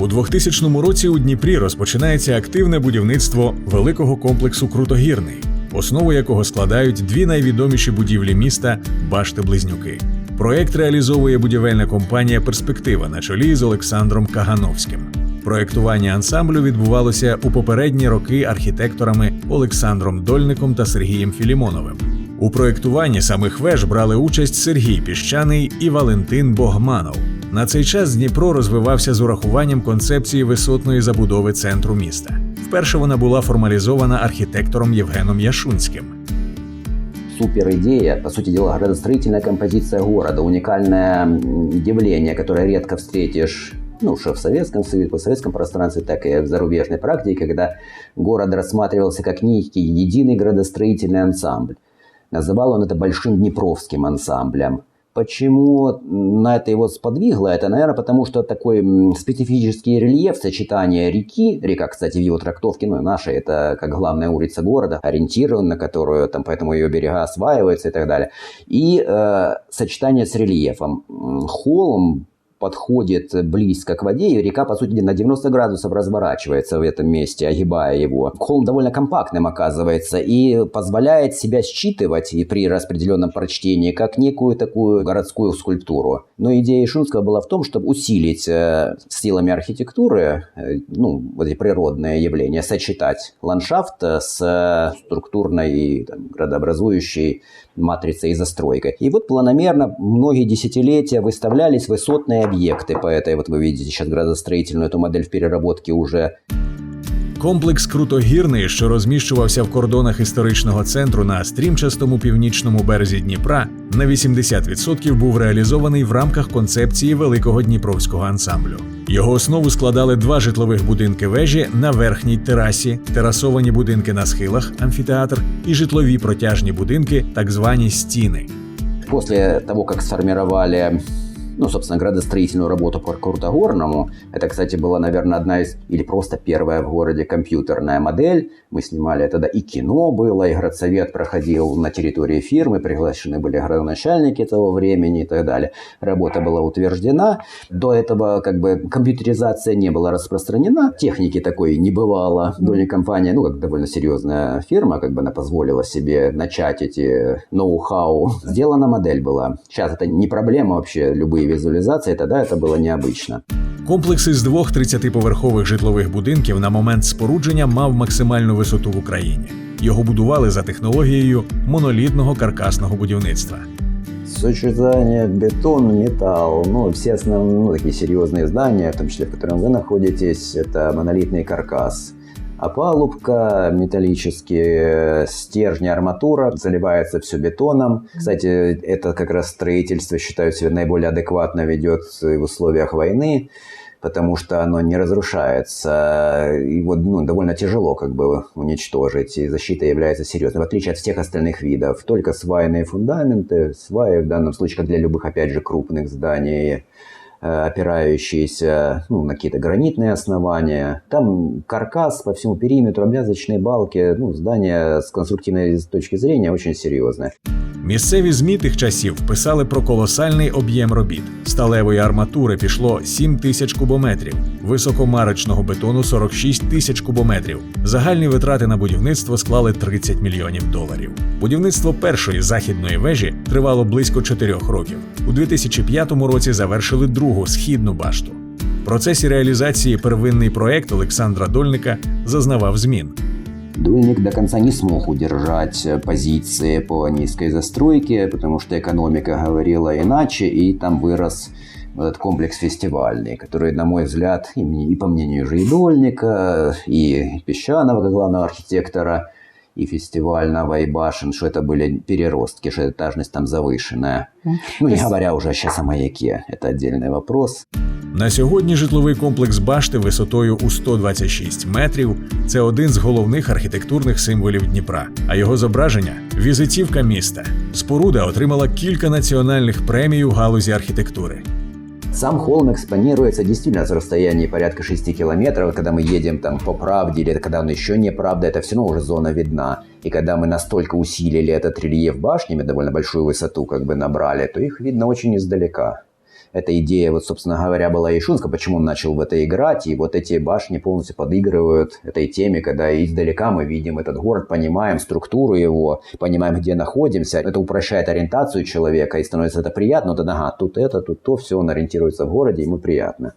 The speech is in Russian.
У 2000 році у Дніпрі розпочинається активне будівництво великого комплексу Крутогірний, основу якого складають дві найвідоміші будівлі міста Башти Близнюки. Проект реалізовує будівельна компанія Перспектива на чолі з Олександром Кагановським. Проектування ансамблю відбувалося у попередні роки архітекторами Олександром Дольником та Сергієм Філімоновим. У проектуванні самих веж брали участь Сергій Піщаний і Валентин Богманов. На цей час Дніпро розвивався з урахуванням концепції висотної забудови центру міста. Вперше вона була формалізована архітектором Євгеном Яшунським. супер идея, по сути дела, градостроительная композиция города, уникальное м, явление, которое редко встретишь ну, что в Советском Союзе, в советском пространстве, так и в зарубежной практике, когда город рассматривался как некий единый градостроительный ансамбль. Называл он это Большим Днепровским ансамблем. Почему на это его сподвигло? Это, наверное, потому что такой специфический рельеф сочетания реки, река, кстати, в его трактовке, ну, наша, это как главная улица города, ориентирован на которую, там, поэтому ее берега осваиваются и так далее. И э, сочетание с рельефом. Холм подходит близко к воде, и река, по сути, на 90 градусов разворачивается в этом месте, огибая его. Холм довольно компактным оказывается и позволяет себя считывать и при распределенном прочтении как некую такую городскую скульптуру. Но идея Шунского была в том, чтобы усилить э, силами архитектуры, э, ну, вот эти природные явления, сочетать ландшафт э, с э, структурной там, градообразующей матрицей и застройкой. И вот планомерно многие десятилетия выставлялись высотные объекты по этой, вот вы видите сейчас градостроительную эту модель в переработке уже Комплекс Крутогірний, що розміщувався в кордонах історичного центру на стрімчастому північному березі Дніпра, на 80% був реалізований в рамках концепції великого дніпровського ансамблю. Його основу складали два житлових будинки вежі на верхній терасі, терасовані будинки на схилах, амфітеатр і житлові протяжні будинки, так звані стіни. После того, как сформировали ну, собственно, градостроительную работу по Крутогорному. Это, кстати, была, наверное, одна из, или просто первая в городе компьютерная модель. Мы снимали тогда и кино было, и градсовет проходил на территории фирмы, приглашены были градоначальники того времени и так далее. Работа была утверждена. До этого как бы компьютеризация не была распространена, техники такой не бывало. Дольная компания, ну, как довольно серьезная фирма, как бы она позволила себе начать эти ноу-хау. Сделана модель была. Сейчас это не проблема вообще, любые визуализации, тогда это было необычно. Комплекс із двох 30-поверхових житлових будинків на момент спорудження мав максимальну висоту в Україні. Його будували за технологією монолітного каркасного будівництва. Сочетание бетон, металл, ну, все основные, ну, такие серьезные здания, в том числе, в котором вы находитесь, это монолитный каркас. Опалубка, металлические стержни, арматура, заливается все бетоном. Кстати, это как раз строительство, считаю себя, наиболее адекватно ведет в условиях войны потому что оно не разрушается. Его ну, довольно тяжело как бы уничтожить, и защита является серьезной, в отличие от всех остальных видов. Только свайные фундаменты, сваи в данном случае, как для любых, опять же, крупных зданий, э, опирающиеся ну, на какие-то гранитные основания. Там каркас по всему периметру, обвязочные балки. Ну, здание с конструктивной точки зрения очень серьезное. Місцеві ЗМІ тих часів писали про колосальний об'єм робіт. Сталевої арматури пішло 7 тисяч кубометрів, високомарочного бетону 46 тисяч кубометрів. Загальні витрати на будівництво склали 30 мільйонів доларів. Будівництво першої західної вежі тривало близько 4 років. У 2005 році завершили другу східну башту. В процесі реалізації первинний проект Олександра Дольника зазнавав змін. Дульник до конца не смог удержать э, позиции по низкой застройке, потому что экономика говорила иначе, и там вырос этот комплекс фестивальный, который, на мой взгляд, и, мне- и по мнению же и Дольника, и Песчанова, как главного архитектора, и фестивального, и башен, что это были переростки, что этажность там завышенная. Ну, не говоря уже сейчас о маяке, это отдельный вопрос. На сьогодні житловий комплекс башти висотою у 126 метрів це один з головних архітектурних символів Дніпра. А його зображення візитівка міста. Споруда отримала кілька національних премій у галузі архітектури. Сам холм экспонируется действительно с расстояния порядка 6 километров. Когда мы едем там по правде или когда он еще не правда, это все равно уже зона видна. И когда мы настолько усилили этот рельеф башнями, довольно большую высоту как бы набрали, то их видно очень издалека. Эта идея, вот, собственно говоря, была и Шунска, почему он начал в это играть, и вот эти башни полностью подыгрывают этой теме, когда издалека мы видим этот город, понимаем структуру его, понимаем, где находимся. Это упрощает ориентацию человека, и становится это приятно. Вот, ага, тут это, тут то, все, он ориентируется в городе, ему приятно.